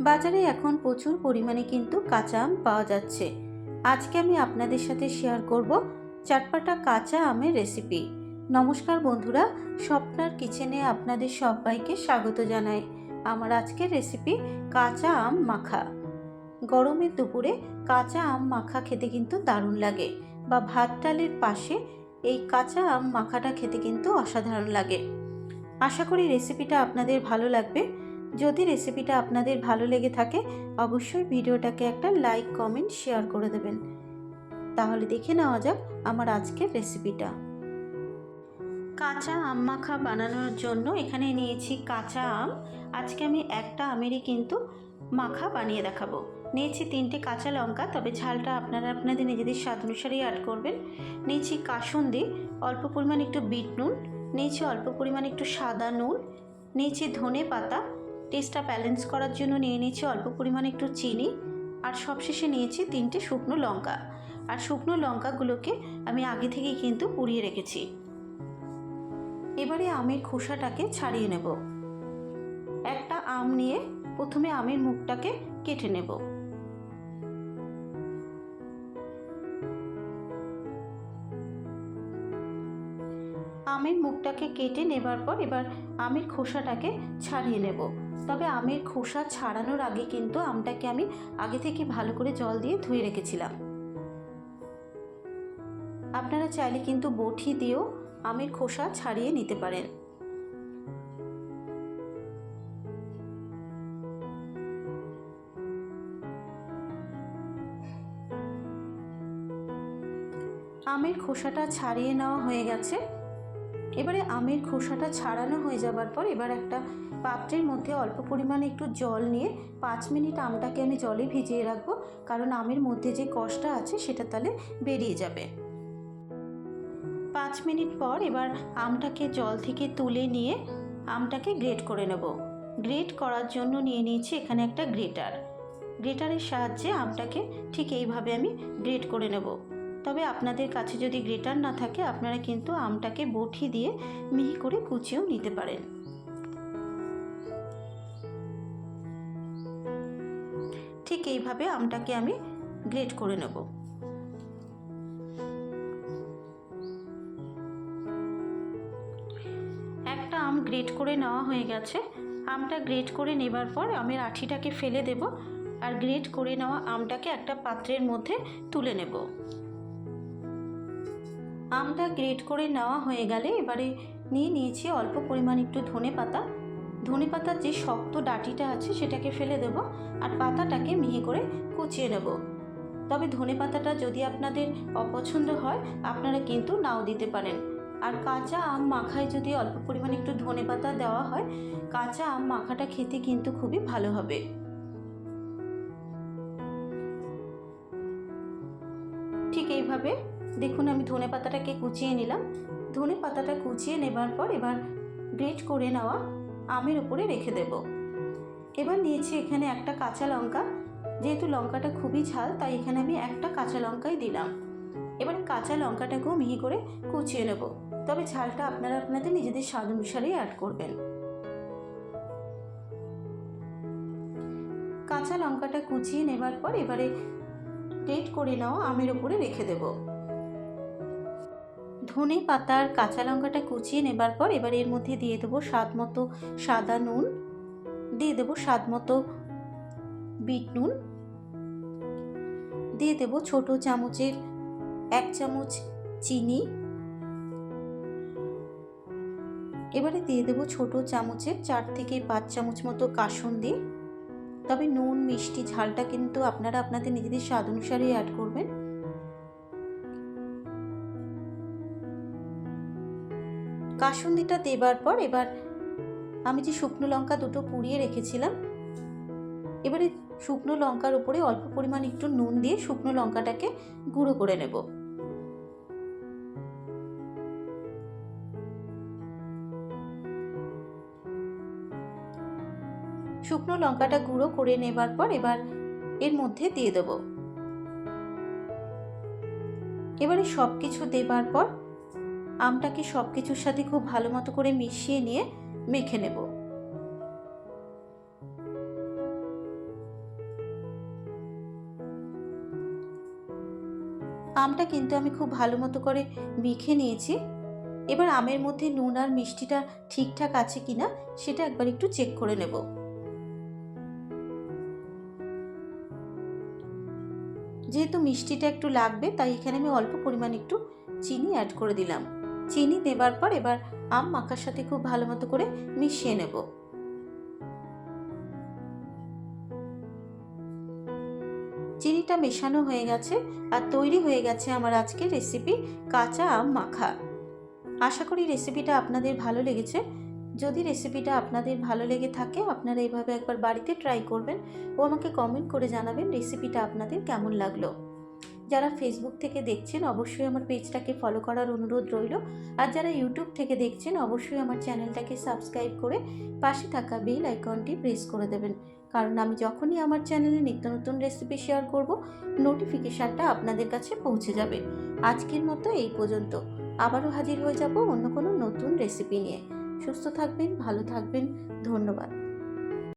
বাজারে এখন প্রচুর পরিমাণে কিন্তু কাঁচা আম পাওয়া যাচ্ছে। আজকে আমি আপনাদের সাথে শেয়ার করব চাটপাটা কাঁচা আমের রেসিপি নমস্কার বন্ধুরা, স্বপ্নার কিচেনে আপনাদের সবাইকে স্বাগত জানাই। আমার আজকের রেসিপি কাঁচা আম মাখা। গরমের দুপুরে কাঁচা আম মাখা খেতে কিন্তু দারুণ লাগে বা ভাত ডালের পাশে এই কাঁচা আম মাখাটা খেতে কিন্তু অসাধারণ লাগে। আশা করি রেসিপিটা আপনাদের ভালো লাগবে। যদি রেসিপিটা আপনাদের ভালো লেগে থাকে, অবশ্যই ভিডিওটাকে একটা লাইক কমেন্ট শেয়ার করে দেবেন। তাহলে দেখে নেওয়া যাক আমার আজকের রেসিপিটা কাঁচা আম মাখা বানানোর জন্য এখানে নিয়েছি কাঁচা আম। আজকে আমি একটা আমেরই কিন্তু মাখা বানিয়ে দেখাবো। নিয়েছি তিনটে কাঁচা লঙ্কা, তবে ঝালটা আপনারা আপনাদের নিজেদের স্বাদ অনুসারেই অ্যাড করবেন। নিয়েছি কাসুন্দি, অল্প পরিমাণ একটু বিট নুন, নিয়েছি অল্প পরিমাণ একটু সাদা নুন, নিয়েছি ধনে পাতা টেস্টটা ব্যালেন্স করার জন্য নিয়ে নিয়েছি অল্প পরিমাণ একটু চিনি, আর সবশেষে নিয়েছি তিনটে শুকনো লঙ্কা। আর শুকনো লঙ্কাগুলোকে আমি আগে থেকেই কিন্তু পুড়িয়ে রেখেছি। এবারে আমের খোসাটাকে ছাড়িয়ে নেব। একটা আম নিয়ে প্রথমে আমের মুখটাকে কেটে নেব। আমের মুখটাকে কেটে নেবার পর এবার আমের খোসাটাকে ছাড়িয়ে নেব। তবে আমের খোসা ছাড়ানোর আগে কিন্তু আমটাকে আমি আগে থেকে ভালো করে জল দিয়ে ধুয়ে রেখেছিলাম। আপনারা চাইলে কিন্তু বটি দিয়েও আমের খোসা ছাড়িয়ে নিতে পারেন। আমের খোসাটা ছাড়িয়ে নেওয়া হয়ে গেছে। এবারে আমের খোসাটা ছাড়ানো হয়ে যাবার পর এবার একটা পাত্রের মধ্যে অল্প পরিমাণে একটু জল নিয়ে পাঁচ মিনিট আমটাকে আমি জলে ভিজিয়ে রাখব, কারণ আমের মধ্যে যে কষটা আছে সেটা তাহলে বেরিয়ে যাবে। পাঁচ মিনিট পর এবার আমটাকে জল থেকে তুলে নিয়ে আমটাকে গ্রেট করে নেব। গ্রেট করার জন্য নিয়ে নিয়েছি এখানে একটা গ্রেটার। গ্রেটারের সাহায্যে আমটাকে ঠিক এইভাবে আমি গ্রেট করে নেব। তবে আপনাদের কাছে যদি গ্রেটার না থাকে, আপনারা কিন্তু আমটাকে বটি দিয়ে মিহি করে কুচিয়েও নিতে পারেন। ঠিক এইভাবে আমটাকে আমি গ্রেট করে নেব। একটা আম গ্রেট করে নেওয়া হয়ে গেছে। আমটা গ্রেট করে নেবার পর আমের আঠিটাকে ফেলে দেব আর গ্রেট করে নেওয়া আমটাকে একটা পাত্রের মধ্যে তুলে নেব। আমটা গ্রেট করে নেওয়া হয়ে গেলে এবারে নিয়ে নিয়েছি অল্প পরিমাণ একটু ধনে পাতা। ধনে পাতার যে শক্ত ডাটিটা আছে সেটাকে ফেলে দেব আর পাতাটাকে মিহি করে কুচিয়ে নেব। তবে ধনে পাতাটা যদি আপনাদের অপছন্দ হয়, আপনারা কিন্তু নাও দিতে পারেন। আর কাঁচা আম মাখায় যদি অল্প পরিমাণ একটু ধনে পাতা দেওয়া হয়, কাঁচা আম মাখাটা খেতে কিন্তু খুবই ভালো হবে। ঠিক এইভাবে দেখুন, আমি ধনে পাতাটাকে কুচিয়ে নিলাম। ধনে পাতাটা কুচিয়ে নেবার পর এবার গ্রেট করে নেওয়া আমের উপরে রেখে দেব। এবার নিয়েছি এখানে একটা কাঁচা লঙ্কা। যেহেতু লঙ্কাটা খুবই ঝাল, তাই এখানে আমি একটা কাঁচা লঙ্কাই দিলাম। এবারে কাঁচা লঙ্কাটাকেও মিহি করে কুচিয়ে নেব। তবে ঝালটা আপনারা আপনাদের নিজেদের স্বাদ অনুসারেই অ্যাড করবেন। কাঁচা লঙ্কাটা কুচিয়ে নেবার পর এবারে গ্রেট করে নেওয়া আমের উপরে রেখে দেবো। ধনে পাতার কাঁচা লঙ্কাটা কুচিয়ে নেবার পর এবার এর মধ্যে দিয়ে দেবো স্বাদ মতো সাদা নুন। দিয়ে দেবো স্বাদ মতো বিট নুন। দিয়ে দেবো ছোট চামচের এক চামচ চিনি। এবারে দিয়ে দেবো ছোট চামচের চার থেকে পাঁচ চামচ মতো কাসুন্দি। তবে নুন, মিষ্টি, ঝালটা কিন্তু আপনারা আপনাদের নিজেদের স্বাদ অনুসারে অ্যাড করবেন। কাসুন্দিটা দেবার পর এবার আমি যে শুকনো লঙ্কা দুটো পুড়িয়ে রেখেছিলাম, এবারে শুকনো লঙ্কার উপরে অল্প পরিমাণ একটু নুন দিয়ে শুকনো লঙ্কাটাকে গুঁড়ো করে নেব। শুকনো লঙ্কাটা গুঁড়ো করে নেবার পর এবার এর মধ্যে দিয়ে দেব। এবারে সব কিছু দেবার পর আমটাকে সব কিছুর সাথে খুব ভালো মতো করে মিশিয়ে নিয়ে মেখে নেব। আমটা কিন্তু আমি খুব ভালো মতো করে মেখে নিয়েছি। এবার আমের মধ্যে নুন আর মিষ্টিটা ঠিকঠাক আছে কিনা সেটা একবার একটু চেক করে নেব। যেহেতু মিষ্টিটা একটু লাগবে, তাই এখানে আমি অল্প পরিমাণ একটু চিনি অ্যাড করে দিলাম। চিনি দেবার পর এবার আম মাখার সাথে খুব ভালো মতো করে মিশিয়ে নেব। চিনিটা মেশানো হয়ে গেছে আর তৈরি হয়ে গেছে আমার আজকের রেসিপি কাঁচা আম মাখা। আশা করি রেসিপিটা আপনাদের ভালো লেগেছে। যদি রেসিপিটা আপনাদের ভালো লেগে থাকে, আপনারা এইভাবে একবার বাড়িতে ট্রাই করবেন ও আমাকে কমেন্ট করে জানাবেন রেসিপিটা আপনাদের কেমন লাগল। যারা ফেসবুক থেকে দেখছেন, অবশ্যই আমার পেজটাকে ফলো করার অনুরোধ রইল। আর যারা ইউটিউব থেকে দেখছেন, অবশ্যই আমার চ্যানেলটাকে সাবস্ক্রাইব করে পাশে থাকা বেল আইকনটি প্রেস করে দেবেন। কারণ আমি যখনই আমার চ্যানেলে নিত্য নতুন রেসিপি শেয়ার করব নোটিফিকেশানটা আপনাদের কাছে পৌঁছে যাবে। আজকের মতো এই পর্যন্ত। আবারও হাজির হয়ে যাব অন্য কোনো নতুন রেসিপি নিয়ে। সুস্থ থাকবেন, ভালো থাকবেন। ধন্যবাদ।